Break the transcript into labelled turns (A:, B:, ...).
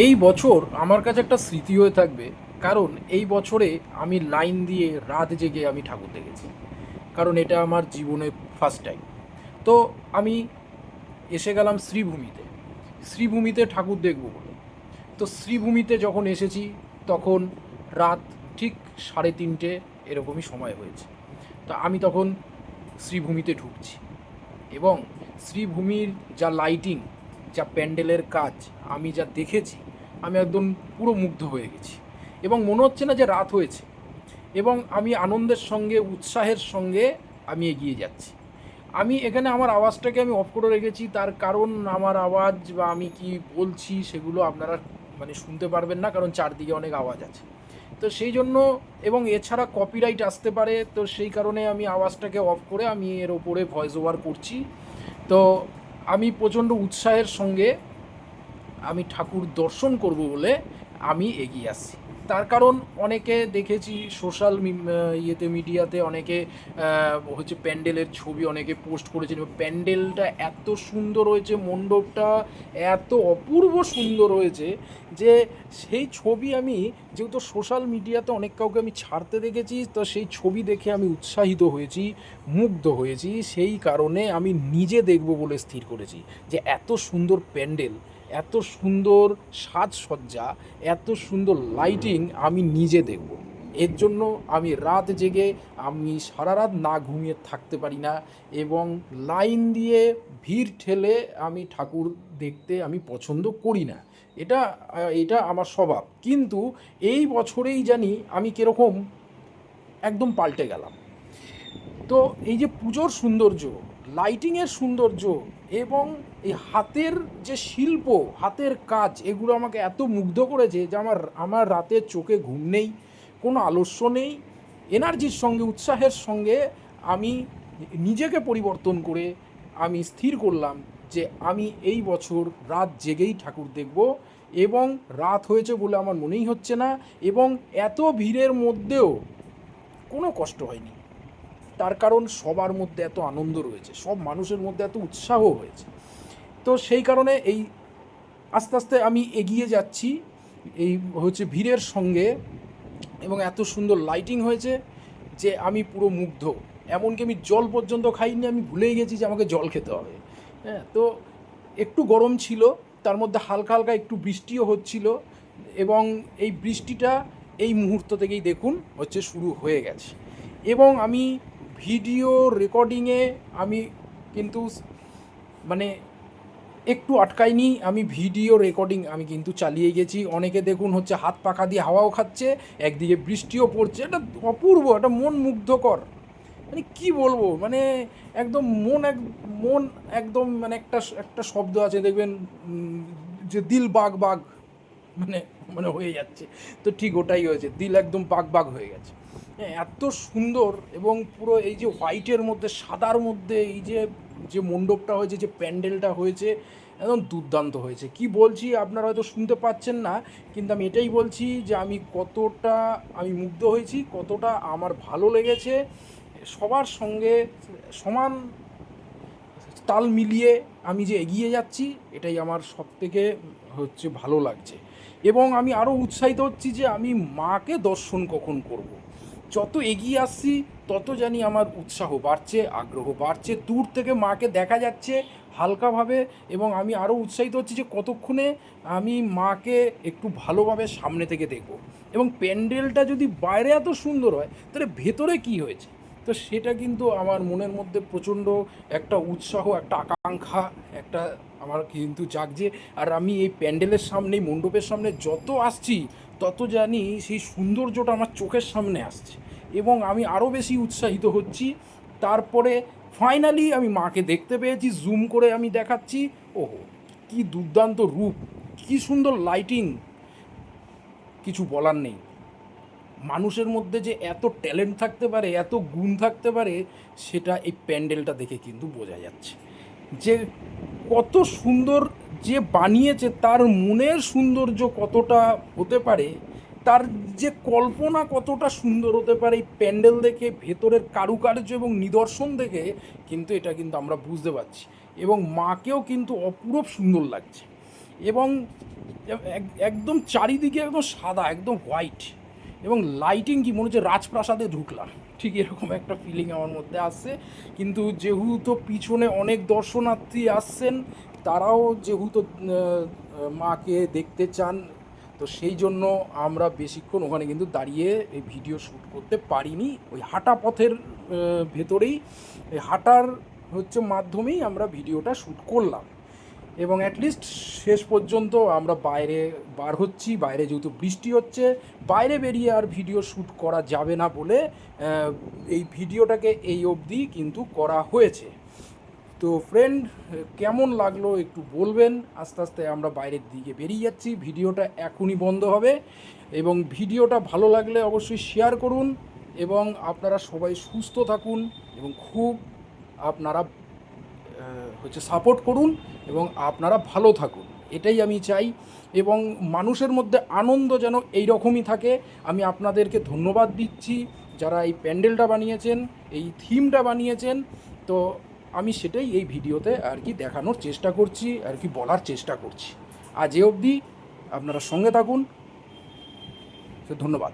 A: এই বছর আমার কাছে একটা স্মৃতি হয়ে থাকবে, কারণ এই বছরে আমি লাইন দিয়ে রাত জেগে আমি ঠাকুর দেখেছি, কারণ এটা আমার জীবনে ফার্স্ট টাইম তো আমি এসে গেলাম শ্রীভূমিতে শ্রীভূমিতে ঠাকুর দেখব বলে। তো শ্রীভূমিতে যখন এসেছি, তখন রাত ঠিক সাড়ে তিনটে এরকমই সময় হয়েছে। তো আমি তখন শ্রীভূমিতে ঢুকছি এবং শ্রীভূমির যা লাইটিং যা প্যান্ডেলের কাজ, আমি যা দেখেছি, আমি একদম পুরো মুগ্ধ হয়ে গেছি। এবং মনে হচ্ছে না যে রাত হয়েছে। এবং আমি আনন্দের সঙ্গে, উৎসাহের সঙ্গে আমি এগিয়ে যাচ্ছি। আমি এখানে আমার আওয়াজটাকে আমি অফ করে রেখেছি, তার কারণ আমার আওয়াজ বা আমি কি বলছি সেগুলো আপনারা মানে শুনতে পারবেন না, কারণ চারদিকে অনেক আওয়াজ আছে। তো সেই জন্য, এবং এছাড়া কপিরাইট আসতে পারে, তো সেই কারণে আমি আওয়াজটাকে অফ করে আমি এর ওপরে ভয়েস ওভার করছি। তো আমি প্রচণ্ড উৎসাহের সঙ্গে আমি ঠাকুর দর্শন করব বলে আমি এগিয়ে আসছি। তার কারণ অনেকে দেখেছি সোশ্যাল ইয়েতে, মিডিয়াতে অনেকে হচ্ছে প্যান্ডেলের ছবি অনেকে পোস্ট করেছেন প্যান্ডেলটা এত সুন্দর হয়েছে, মণ্ডপটা এত অপূর্ব সুন্দর হয়েছে যে সেই ছবি আমি, যেহেতু সোশ্যাল মিডিয়াতে অনেক কাউকে আমি ছাড়তে দেখেছি, তো সেই ছবি দেখে আমি উৎসাহিত হয়েছি, মুগ্ধ হয়েছি। সেই কারণে আমি নিজে দেখব বলে স্থির করেছি যে এত সুন্দর প্যান্ডেল এত সুন্দর সাজসজ্জা, এত সুন্দর লাইটিং আমি নিজে দেখব। এর জন্য আমি রাত জেগে আমি সারা রাত না ঘুমিয়ে থাকতে পারি না এবং লাইন দিয়ে ভিড় ঠেলে আমি ঠাকুর দেখতে আমি পছন্দ করি না। এটা এটা আমার স্বভাব। কিন্তু এই বছরেই জানি আমি কীরকম একদম পাল্টে গেলাম। তো এই যে পুজোর সৌন্দর্য লাইটিংয়ের সৌন্দর্য এবং এই হাতের যে শিল্প, হাতের কাজ, এগুলো আমাকে এত মুগ্ধ করেছে যে আমার আমার রাতে চোখে ঘুম নেই, কোনো আলস্য নেই। এনার্জির সঙ্গে, উৎসাহের সঙ্গে আমি নিজেকে পরিবর্তন করে আমি স্থির করলাম যে আমি এই বছর রাত জেগেই ঠাকুর দেখব এবং রাত হয়েছে বলে আমার মনেই হচ্ছে না এবং এত ভিড়ের মধ্যেও কোনো কষ্ট হয়নি। তার কারণ সবার মধ্যে এত আনন্দ রয়েছে, সব মানুষের মধ্যে এত উৎসাহ হয়েছে। তো সেই কারণে এই আস্তে আস্তে আমি এগিয়ে যাচ্ছি, এই হচ্ছে ভিড়ের সঙ্গে এবং এত সুন্দর লাইটিং হয়েছে যে আমি পুরো মুগ্ধ। এমনকি আমি জল পর্যন্ত খাইনি, আমি ভুলেই গেছি যে আমাকে জল খেতে হবে। হ্যাঁ তো একটু গরম ছিল, তার মধ্যে হালকা হালকা একটু বৃষ্টিও হচ্ছিল এবং এই বৃষ্টিটা এই মুহূর্ত থেকেই দেখুন হচ্ছে শুরু হয়ে গেছে। এবং আমি ভিডিও রেকর্ডিংয়ে আমি কিন্তু মানে একটু আটকাইনি। আমি ভিডিও রেকর্ডিং আমি কিন্তু চালিয়ে গেছি। অনেকে দেখুন হচ্ছে হাত পাখা দিয়ে হাওয়াও খাচ্ছে, একদিকে বৃষ্টিও পড়ছে। এটা অপূর্ব, এটা মন মুগ্ধকর। মানে কি বলব? মানে একদম মন এক, মন একদম মানে একটা একটা শব্দ আছে, দেখবেন যে দিল বাঘ বাঘ মানে মানে হয়ে যাচ্ছে। তো ঠিক ওটাই হয়েছে, দিল একদম বাঘ বাঘ হয়ে গেছে। এত সুন্দর এবং পুরো এই যে হোয়াইটের মধ্যে, সাদার মধ্যে এই যে যে মণ্ডপটা হয়েছে, যে প্যান্ডেলটা হয়েছে, একদম দুর্দান্ত হয়েছে। কি বলছি আপনারা হয়তো শুনতে পাচ্ছেন না, কিন্তু আমি এটাই বলছি যে আমি কতটা, আমি মুগ্ধ হয়েছি, কতটা আমার ভালো লেগেছে। সবার সঙ্গে সমান তাল মিলিয়ে আমি যে এগিয়ে যাচ্ছি, এটাই আমার সব থেকে হচ্ছে ভালো লাগছে। এবং আমি আরও উৎসাহিত হচ্ছি যে আমি মাকে দর্শন কখন করব। যত এগিয়ে আসছি, তত জানি আমার উৎসাহ বাড়ছে, আগ্রহ বাড়ছে। দূর থেকে মাকে দেখা যাচ্ছে হালকাভাবে এবং আমি আরও উৎসাহিত হচ্ছি যে কতক্ষণে আমি মাকে একটু ভালোভাবে সামনে থেকে দেখব। এবং প্যান্ডেলটা যদি বাইরে এত সুন্দর হয়, তাহলে ভেতরে কি হয়েছে? তো সেটা কিন্তু আমার মনের মধ্যে প্রচণ্ড একটা উৎসাহ, একটা আকাঙ্ক্ষা, একটা আমার কিন্তু জাগছে। আর আমি এই প্যান্ডেলের সামনে মণ্ডপের সামনে যত আসছি তত জানি সেই সৌন্দর্যটা আমার চোখের সামনে আসছে এবং আমি আরও বেশি উৎসাহিত হচ্ছি। তারপরে ফাইনালি আমি মাকে দেখতে পেয়েছি জুম করে আমি দেখাচ্ছি। ওহো, কি দুর্দান্ত রূপ, কি সুন্দর লাইটিং কিছু বলার নেই। মানুষের মধ্যে যে এত ট্যালেন্ট থাকতে পারে, এত গুণ থাকতে পারে, সেটা এই প্যান্ডেলটা দেখে কিন্তু বোঝা যাচ্ছে যে কত সুন্দর যে বানিয়েছে, তার মনের সৌন্দর্য কতটা হতে পারে, তার যে কল্পনা কতটা সুন্দর হতে পারে এই প্যান্ডেল দেখে, ভেতরের কারুকার্য এবং নিদর্শন দেখে, কিন্তু এটা কিন্তু আমরা বুঝতে পারছি। এবং মাকেও কিন্তু অপূরব সুন্দর লাগছে। এবং এক- একদম চারিদিকে একদম সাদা, একদম হোয়াইট এবং লাইটিং কি মনে হচ্ছে? রাজপ্রাসাদে ঢুকলাম। ঠিক এরকম একটা ফিলিং আমার মধ্যে আসছে কিন্তু যেহেতু পিছনে অনেক দর্শনার্থী আসছেন, তারাও যেহেতু মাকে দেখতে চান, তো সেই জন্য আমরা বেশিক্ষণ ওখানে কিন্তু দাঁড়িয়ে এই ভিডিও শ্যুট করতে পারিনি। ওই হাঁটা পথের ভেতরেই হাঁটার হচ্ছে মাধ্যমেই আমরা ভিডিওটা শ্যুট করলাম। এবং অ্যাটলিস্ট শেষ পর্যন্ত আমরা বাইরে বার হচ্ছি, বাইরে যেহেতু বৃষ্টি হচ্ছে, বাইরে বেরিয়ে আর ভিডিও শ্যুট করা যাবে না বলে এই ভিডিওটাকে এই অবধি কিন্তু করা হয়েছে। তো ফ্রেন্ড কেমন লাগল একটু বলবেন? আস্তে আস্তে আমরা বাইরের দিকে বেরিয়ে যাচ্ছি ভিডিওটা এখনই বন্ধ হবে এবং ভিডিওটা ভালো লাগলে অবশ্যই শেয়ার করুন এবং আপনারা সবাই সুস্থ থাকুন এবং খুব আপনারা হচ্ছে সাপোর্ট করুন এবং আপনারা ভালো থাকুন। এটাই আমি চাই এবং মানুষের মধ্যে আনন্দ যেন এই রকমই থাকে। আমি আপনাদেরকে ধন্যবাদ দিচ্ছি যারা এই প্যান্ডেলটা বানিয়েছেন, এই থিমটা বানিয়েছেন। তো আমি সেটাই এই ভিডিওতে আর কি দেখানোর চেষ্টা করছি, আর কি বলার চেষ্টা করছি। আজ এ অবধি আপনারা সঙ্গে থাকুন। ধন্যবাদ।